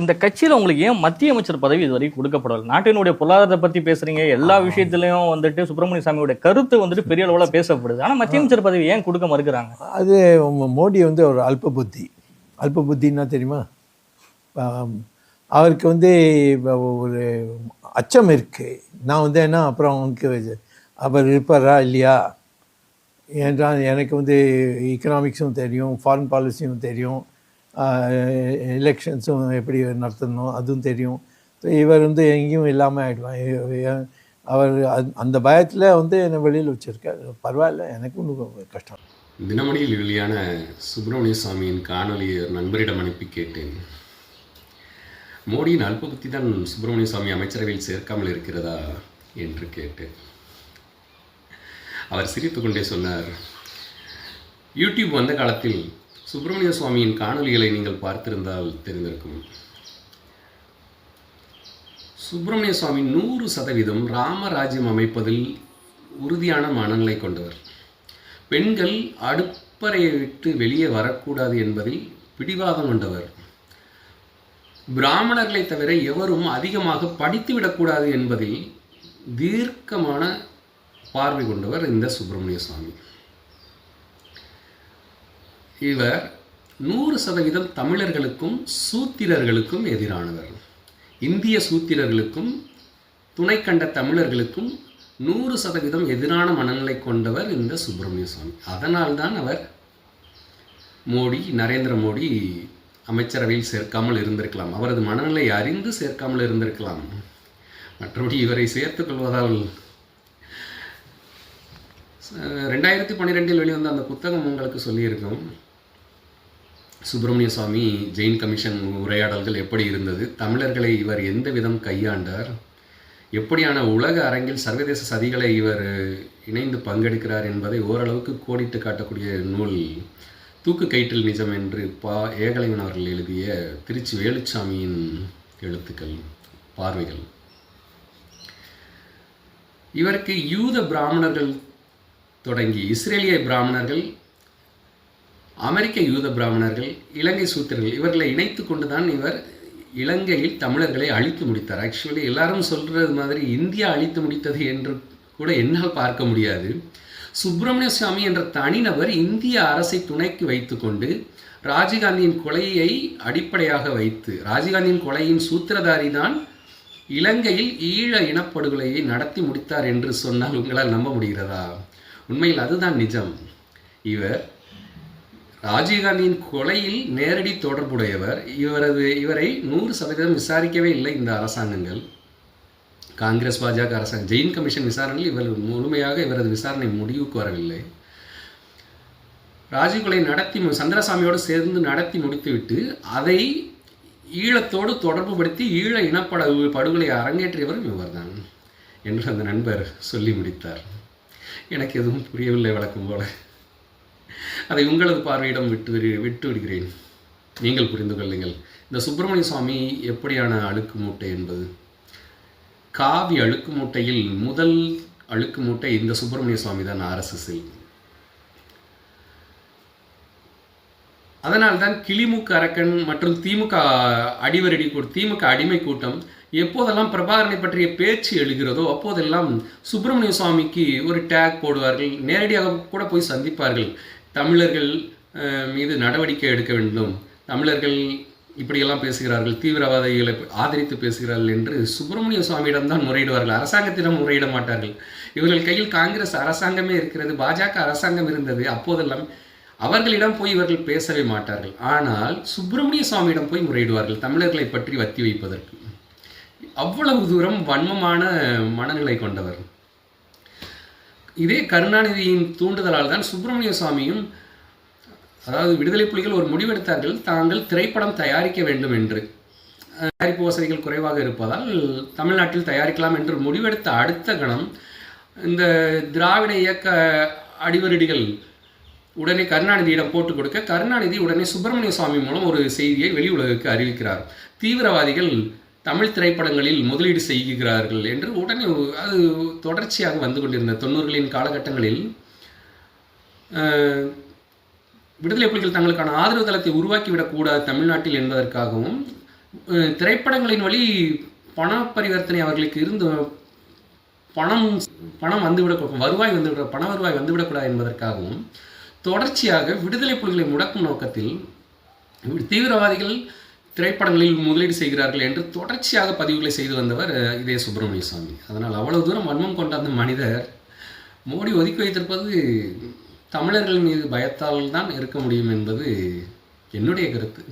இந்த கட்சியில உங்களுக்கு ஏன் மத்திய அமைச்சர் பதவி இதுவரை கொடுக்கப்படல நாட்டினுடைய பொருளாதாரத்தை பத்தி பேசுறீங்க எல்லா விஷயத்திலயும் வந்துட்டு சுப்பிரமணிய சாமியோட கருத்து வந்துட்டு பெரிய அளவுல பேசப்படுது. ஆனா மத்திய அமைச்சர் பதவி ஏன் கொடுக்க மறுக்கிறாங்க? அது மோடி வந்து ஒரு அல்ப புத்தி. அல்ப புத்தின்னா தெரியுமா? அவருக்கு வந்து ஒரு அச்சம் இருக்குது நான் வந்து என்ன அப்புறம் அவனுக்கு அவர் இருப்பாரா இல்லையா? என்றால் எனக்கு வந்து எக்கனாமிக்ஸும் தெரியும் ஃபாரின் பாலிசியும் தெரியும். எலெக்ஷன்ஸும் எப்படி நடத்தணும் அதுவும் தெரியும். இவர் வந்து எங்கேயும் இல்லாமல் ஆகிடுவான் அவர் அந்த- அந்த பயத்தில் வந்து என்னை வெளியில் வச்சுருக்காரு. பரவாயில்ல எனக்கு ஒன்றும் கஷ்டம். தினமணியில் வெளியான சுப்பிரமணிய சுவாமியின் காணொலியை நண்பரிடம் அனுப்பி கேட்டேன். மோடியின் அல்பபுத்தி தான் சுப்பிரமணிய சுவாமி அமைச்சரவையில் சேர்க்காமல் இருக்கிறதா என்று கேட்டேன். அவர் சிரித்துக்கொண்டே சொன்னார் யூடியூப் வந்த காலத்தில் சுப்பிரமணிய சுவாமியின் காணொலிகளை நீங்கள் பார்த்திருந்தால் தெரிந்திருக்கும். சுப்பிரமணிய சுவாமி நூறு சதவீதம் ராமராஜ்யம் அமைப்பதில் உறுதியான மனநிலை கொண்டவர். பெண்கள் அடுப்பறையை விட்டு வெளியே வரக்கூடாது என்பதில் பிடிவாதம் கொண்டவர். பிராமணர்களை தவிர எவரும் அதிகமாக படித்துவிடக்கூடாது என்பதில் தீர்க்கமான பார்வை கொண்டவர் இந்த சுப்பிரமணிய சுவாமி. இவர் நூறு சதவீதம் தமிழர்களுக்கும் சூத்திரர்களுக்கும் எதிரானவர். இந்திய சூத்திரர்களுக்கும் துணை கண்ட தமிழர்களுக்கும் நூறு சதவீதம் எதிரான மனநிலை கொண்டவர் இந்த சுப்பிரமணிய சுவாமி. அதனால்தான் அவர் மோடி நரேந்திர மோடி அமைச்சரவையில் சேர்க்காமல் இருந்திருக்கலாம். அவரது மனநிலை அறிந்து சேர்க்காமல் இருந்திருக்கலாம். மற்றபடி இவரை சேர்த்துக் கொள்வதால் ரெண்டாயிரத்தி பன்னிரெண்டில் வெளிவந்த அந்த புத்தகம் உங்களுக்கு சொல்லியிருக்கோம். சுப்பிரமணிய சுவாமி ஜெயின் கமிஷன் உரையாடல்கள் எப்படி இருந்தது? தமிழர்களை இவர் எந்த விதம் கையாண்டார்? எப்படியான உலக அரங்கில் சர்வதேச சதிகளை இவர் இணைந்து பங்கெடுக்கிறார் என்பதை ஓரளவுக்கு கோடிட்டு காட்டக்கூடிய நூல் தூக்கு கயிற்றில் நிஜம் என்று பா. ஏகலைவன் அவர்கள் எழுதிய திருச்சி வேலுச்சாமியின் எழுத்துக்கள் பார்வைகள். இவருக்கு யூத பிராமணர்கள் தொடங்கி இஸ்ரேலிய பிராமணர்கள் அமெரிக்க யூத பிராமணர்கள் இலங்கை சூத்திரர்கள் இவர்களை இணைத்து கொண்டுதான் இவர் இலங்கையில் தமிழர்களை அழித்து முடித்தார். ஆக்சுவலி எல்லாரும் சொல்கிறது மாதிரி இந்தியா அழித்து முடித்தது என்று கூட என்னால் பார்க்க முடியாது. சுப்பிரமணிய சுவாமி என்ற தனிநபர் இந்திய அரசை துணைக்கு வைத்துக்கொண்டு ராஜீவ்காந்தியின் கொலையை அடிப்படையாக வைத்து ராஜீவ்காந்தியின் கொலையின் சூத்திரதாரி தான் இலங்கையில் ஈழ இனப்படுகொலையை நடத்தி முடித்தார் என்று சொன்னால் உங்களால் நம்ப முடிகிறதா? உண்மையில் அதுதான் நிஜம். இவர் ராஜீவ்காந்தியின் கொலையில் நேரடி தொடர்புடையவர். இவரது இவரை நூறு சதவீதம் விசாரிக்கவே இல்லை இந்த அரசாங்கங்கள். காங்கிரஸ் பாஜக அரசாங்கம் ஜெயின் கமிஷன் விசாரணையில் இவர் முழுமையாக இவரது விசாரணை முடிவுக்கு வரவில்லை. ராஜீவ் கொலை நடத்தி மு- சந்திரசாமியோடு சேர்ந்து நடத்தி முடித்துவிட்டு அதை ஈழத்தோடு தொடர்புபடுத்தி ஈழ இனப்பட படுகொலை அரங்கேற்றியவரும் இவர்தான் என்று அந்த நண்பர் சொல்லி முடித்தார். எனக்கு எதுவும் புரியவில்லை வழக்கம் போல. அதை உங்களது பார்வையிடம் விட்டு விட்டு விடுகிறேன். நீங்கள் புரிந்து கொள்ளுங்கள். இந்த சுப்பிரமணிய சுவாமி எப்படியான அழுக்கு மூட்டை என்பது? காவி அழுக்கு மூட்டையில் முதல் அழுக்கு மூட்டை இந்த சுப்பிரமணிய சுவாமி தான் ஆர்எஸ்எஸ்ஸில் அதனால்தான் கிளிமுக அரக்கன் மற்றும் திமுக அடிவரடி கூ- திமுக அடிமை கூட்டம் எப்போதெல்லாம் பிரபாகரனை பற்றிய பேச்சு எழுகிறதோ அப்போதெல்லாம் சுப்பிரமணிய சுவாமிக்கு ஒரு டேக் போடுவார்கள் நேரடியாக கூட போய் சந்திப்பார்கள். தமிழர்கள் மீது நடவடிக்கை எடுக்க வேண்டும். தமிழர்கள் இப்படியெல்லாம் பேசுகிறார்கள் தீவிரவாதிகளை ஆதரித்து பேசுகிறார்கள் என்று சுப்பிரமணிய சுவாமியிடம் தான் முறையிடுவார்கள். அரசாங்கத்திடம் முறையிட மாட்டார்கள். இவர்கள் கையில் காங்கிரஸ் அரசாங்கமே இருக்கிறது பாஜக அரசாங்கம் இருந்தது. அப்போதெல்லாம் அவர்களிடம் போய் இவர்கள் பேசவே மாட்டார்கள். ஆனால் சுப்பிரமணிய சுவாமியிடம் போய் முறையிடுவார்கள் தமிழர்களை பற்றி வத்தி வைப்பதற்கு. அவ்வளவு தூரம் வன்மமான மனநிலை கொண்டவர்கள் இதே கருணாநிதியின் தூண்டுதலால் தான் சுப்பிரமணிய சுவாமியும் அதாவது விடுதலை புலிகள் ஒரு முடிவெடுத்தார்கள் தாங்கள் திரைப்படம் தயாரிக்க வேண்டும் என்று. தயாரிப்பு வசதிகள் குறைவாக இருப்பதால் தமிழ்நாட்டில் தயாரிக்கலாம் என்று முடிவெடுத்த அடுத்த கணம் இந்த திராவிட இயக்க அடிவருடிகள் உடனே கருணாநிதியிடம் போட்டு கொடுக்க கருணாநிதி உடனே சுப்பிரமணிய சுவாமி மூலம் ஒரு செய்தியை வெளி உலகுக்கு அறிவிக்கிறார். தீவிரவாதிகள் தமிழ் திரைப்படங்களில் முதலீடு செய்கிறார்கள் என்று உடனே அது தொடர்ச்சியாக வந்து கொண்டிருந்த தொண்ணூறுகளின் காலகட்டங்களில் விடுதலை புலிகள் தங்களுக்கான ஆதரவு தளத்தை உருவாக்கிவிடக்கூடாது தமிழ்நாட்டில் என்பதற்காகவும் அஹ், திரைப்படங்களின் வழி பண பரிவர்த்தனை அவர்களுக்கு இருந்து பணம் பணம் வந்துவிட வருவாய் வந்துவிட பண வருவாய் வந்துவிடக்கூடாது என்பதற்காகவும் தொடர்ச்சியாக விடுதலை புலிகளை முடக்கும் நோக்கத்தில் தீவிரவாதிகள் திரைப்படங்களில் முதலீடு செய்கிறார்கள் என்று தொடர்ச்சியாக பதிவுகளை செய்து வந்தவர் இதே சுப்பிரமணிய சுவாமி. அதனால் அவ்வளவு தூரம் வன்மம் கொண்ட அந்த மனிதர் மோடி ஒதுக்கி வைத்திருப்பது தமிழர்கள் மீது பயத்தால் தான் இருக்க முடியும் என்பது என்னுடைய கருத்து.